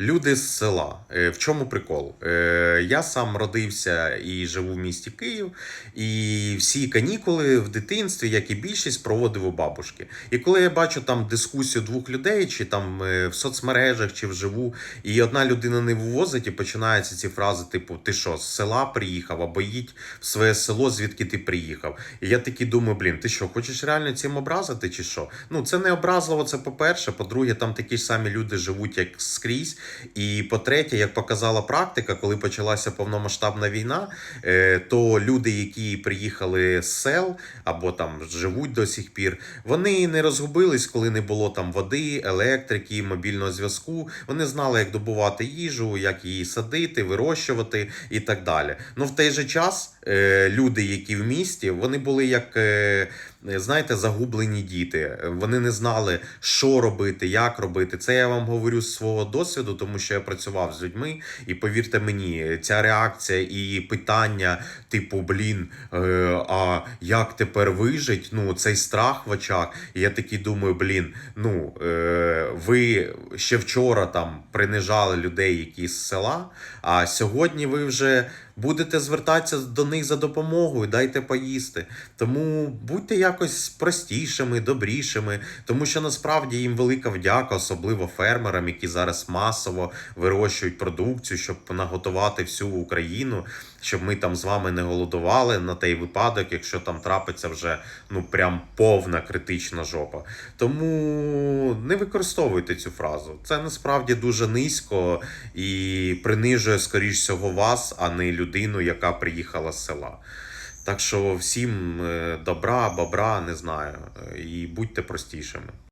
Люди з села. Е, В чому прикол? Е, Я сам родився і живу в місті Київ, і всі канікули в дитинстві, як і більшість, проводив у бабушки. І коли я бачу там дискусію двох людей, чи там е, в соцмережах, чи вживу, і одна людина не вивозить, і починаються ці фрази, типу, ти що, з села приїхав, або їдь в своє село, звідки ти приїхав. І я такий думаю, блін, ти що, хочеш реально цим образити, чи що? Ну, це не образливо, це по-перше. По-друге, там такі ж самі люди живуть, як скрізь. І по-третє, як показала практика, коли почалася повномасштабна війна, е, то люди, які приїхали з сел або там живуть до сих пір, вони не розгубились, коли не було там води, електрики, мобільного зв'язку. Вони знали, як добувати їжу, як її садити, вирощувати і так далі. Ну в той же час е, люди, які в місті, вони були як. Е, Знаєте, загублені діти. Вони не знали, що робити, як робити. Це я вам говорю з свого досвіду, тому що я працював з людьми, і повірте мені, ця реакція і питання, типу, блін, е, а як тепер вижить? Ну, цей страх в очах. І я такий думаю, блін, ну е, ви ще вчора там принижали людей, які з села, а сьогодні ви вже будете звертатися до них за допомогою, дайте поїсти. Тому будьте якось простішими, добрішими, тому що насправді їм велика вдяка, особливо фермерам, які зараз масово вирощують продукцію, щоб наготувати всю Україну, щоб ми там з вами не голодували на той випадок, якщо там трапиться вже ну прям повна критична жопа. Тому не використовуйте цю фразу. Це насправді дуже низько і принижує, скоріш всього, вас, а не людину, яка приїхала з села. Так що всім е, добра, бобра, не знаю, е, і будьте простішими.